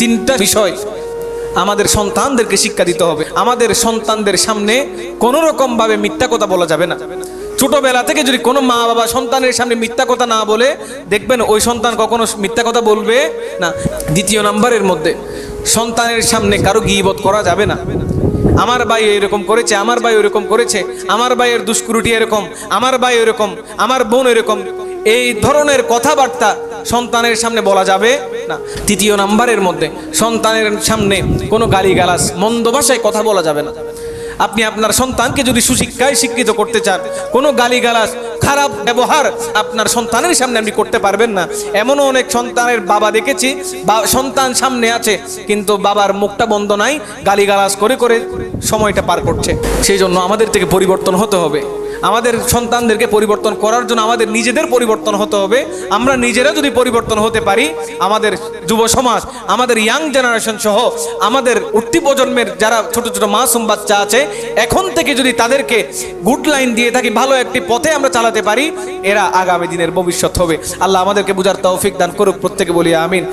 তিনটা বিষয় আমাদের সন্তানদেরকে শিক্ষা দিতে হবে। আমাদের সন্তানদের সামনে কোনো রকম ভাবে মিথ্যা কথা বলা যাবে না। ছোটবেলা থেকে যদি কোনো মা বাবা সন্তানের সামনে মিথ্যা কথা না বলে, দেখবেন ওই সন্তান কখনো মিথ্যা কথা বলবে না। দ্বিতীয় নাম্বারের মধ্যে, সন্তানের সামনে কারও গিবত করা যাবে না। আমার ভাই এরকম করেছে, আমার ভাই এরকম করেছে, আমার ভাইয়ের দুষ্কৃতি এরকম, আমার ভাই এরকম আমার বোন এরকম। এই ধরনের কথাবার্তা সন্তানের সামনে বলা যাবে না। তৃতীয় নাম্বারের মধ্যে সন্তানের সামনে কোনো গালিগালাজ, মন্দ ভাষায় কথা বলা যাবে না। আপনি আপনার সন্তানকে যদি সুশিক্ষায় শিক্ষিত করতে চান, কোনো গালিগালাজ, খারাপ ব্যবহার আপনার সন্তানের সামনে আপনি করতে পারবেন না। এমনও অনেক সন্তানের বাবা দেখেছি, বা সন্তান সামনে আছে, কিন্তু বাবার মুখটা বন্ধ নাই, গালিগালাজ করে করে সময়টা পার করছে। সেই জন্য আমাদের থেকে পরিবর্তন হতে হবে। আমাদের সন্তানদেরকে পরিবর্তন করার জন্য আমাদের নিজেদের পরিবর্তন হতে হবে। আমরা নিজেরা যদি পরিবর্তন হতে পারি, আমাদের যুব সমাজ, আমাদের ইয়াং জেনারেশন সহ, আমাদের উঠতি প্রজন্মের যারা ছোট ছোট মাসুম বাচ্চা আছে, এখন থেকে যদি তাদেরকে গুড লাইন দিয়ে থাকি, ভালো একটি পথে আমরা চালাতে পারি, এরা আগামী দিনের ভবিষ্যৎ হবে। আল্লাহ আমাদেরকে বুঝার তৌফিক দান করুক, প্রত্যেকে বলি আমিন।